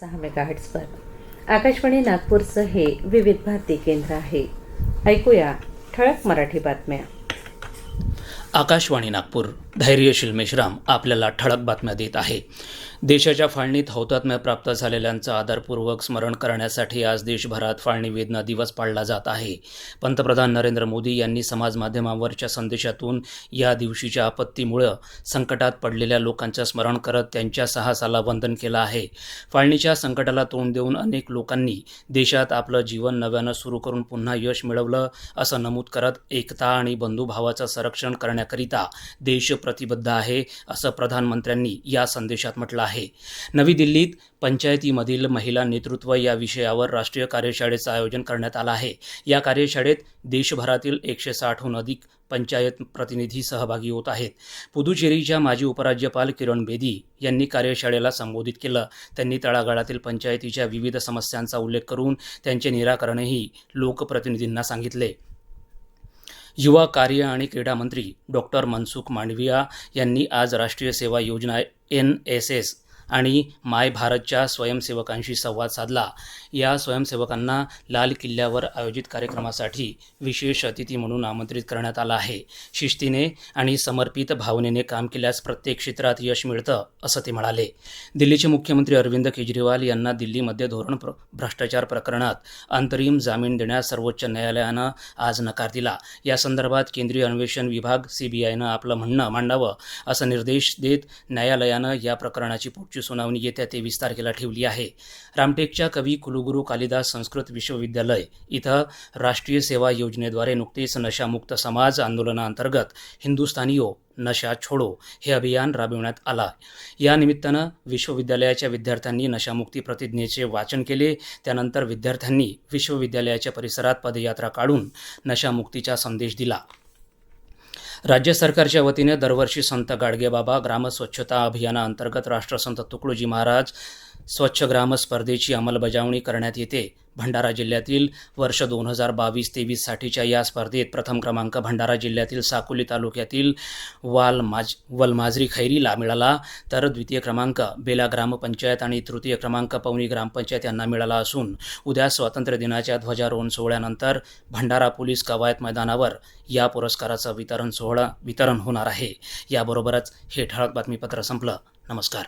सहा मेगाहट्सवर आकाशवाणी नागपूरचं हे विविध भारती केंद्र आहे. ऐकूया ठळक मराठी बातम्या. आकाशवाणी नागपूर. धैर्यशील मेश्राम आपल्याला ठळक बातम्या देत आहे. देशाच्या फाळणीत हौतात्म्य प्राप्त झालेल्यांचं आदरपूर्वक स्मरण करण्यासाठी आज देशभरात फाळणी वेदना दिवस पाळला जात आहे. पंतप्रधान नरेंद्र मोदी यांनी समाज माध्यमांवरच्या संदेशातून या दिवशीच्या आपत्तीमुळं संकटात पडलेल्या लोकांचं स्मरण करत त्यांच्या साहसाला वंदन केलं आहे. फाळणीच्या संकटाला तोंड देऊन अनेक लोकांनी देशात आपलं जीवन नव्यानं सुरू करून पुन्हा यश मिळवलं असं नमूद करत एकता आणि बंधुभावाचं संरक्षण करण्याकरिता देश प्रतिबद्ध आहे असं प्रधानमंत्र्यांनी या संदेशात म्हटलं आहे. नवी दिल्लीत पंचायतीमधील महिला नेतृत्व या विषयावर राष्ट्रीय कार्यशाळेचं आयोजन करण्यात आलं आहे. या कार्यशाळेत देशभरातील एकशे साठहून अधिक पंचायत प्रतिनिधी सहभागी होत आहेत. पुदुचेरीच्या माजी उपराज्यपाल किरण बेदी यांनी कार्यशाळेला संबोधित केलं. त्यांनी तळागाळातील पंचायतीच्या विविध समस्यांचा उल्लेख करून त्यांचे निराकरणही लोकप्रतिनिधींना सांगितले. युवा कार्य आणि क्रीडा मंत्री डॉक्टर मनसुख मांडविया यांनी आज राष्ट्रीय सेवा योजना एन एस एस आणि माय भारतच्या स्वयंसेवकांशी संवाद साधला. या स्वयंसेवकांना लाल किल्ल्यावर आयोजित कार्यक्रमासाठी विशेष अतिथी म्हणून आमंत्रित करण्यात आलं आहे. शिस्तीने आणि समर्पित भावनेने काम केल्यास प्रत्येक क्षेत्रात यश मिळतं असं ते म्हणाले. दिल्लीचे मुख्यमंत्री अरविंद केजरीवाल यांना दिल्लीमध्ये धोरण प्र भ्रष्टाचार प्रकरणात अंतरिम जामीन देण्यास सर्वोच्च न्यायालयानं आज नकार दिला. या संदर्भात केंद्रीय अन्वेषण विभाग सीबीआयनं आपलं म्हणणं मांडावं असा निर्देश देत न्यायालयानं या प्रकरणाची पुढची सुनावणी येत्या तेवीस तारखेला ठेवली आहे. रामटेकच्या कवी कुलगुरू कालिदास संस्कृत विश्वविद्यालय इथं राष्ट्रीय सेवा योजनेद्वारे नुकतेच नशामुक्त समाज आंदोलनाअंतर्गत हिंदुस्थानीयो नशा छोडो हे अभियान राबविण्यात आला या निमित्तानं विश्वविद्यालयाच्या विद्यार्थ्यांनी नशामुक्ती प्रतिज्ञेचे वाचन केले. त्यानंतर विद्यार्थ्यांनी विश्वविद्यालयाच्या परिसरात पदयात्रा काढून नशामुक्तीचा संदेश दिला. राज्य सरकारच्या वतीने दरवर्षी संत गाडगेबाबा ग्रामस्वच्छता अभियानाअंतर्गत राष्ट्रसंत तुकडोजी महाराज स्वच्छ ग्राम स्पर्धेची अंमलबजावणी करण्यात येते. भंडारा जिल्ह्यातील वर्ष दोन हजार बावीस तेवीससाठीच्या या स्पर्धेत प्रथम क्रमांक भंडारा जिल्ह्यातील साकोली तालुक्यातील वाल माज वलमाजरी खैरीला मिळाला. तर द्वितीय क्रमांक बेला ग्रामपंचायत आणि तृतीय क्रमांक पवनी ग्रामपंचायत यांना मिळाला असून उद्या स्वातंत्र्य दिनाच्या ध्वजारोहण सोहळ्यानंतर भंडारा पोलीस कवायत मैदानावर या पुरस्काराचं वितरण सोहळा वितरण होणार आहे. याबरोबरच हे ठळक बातमीपत्र संपलं. नमस्कार.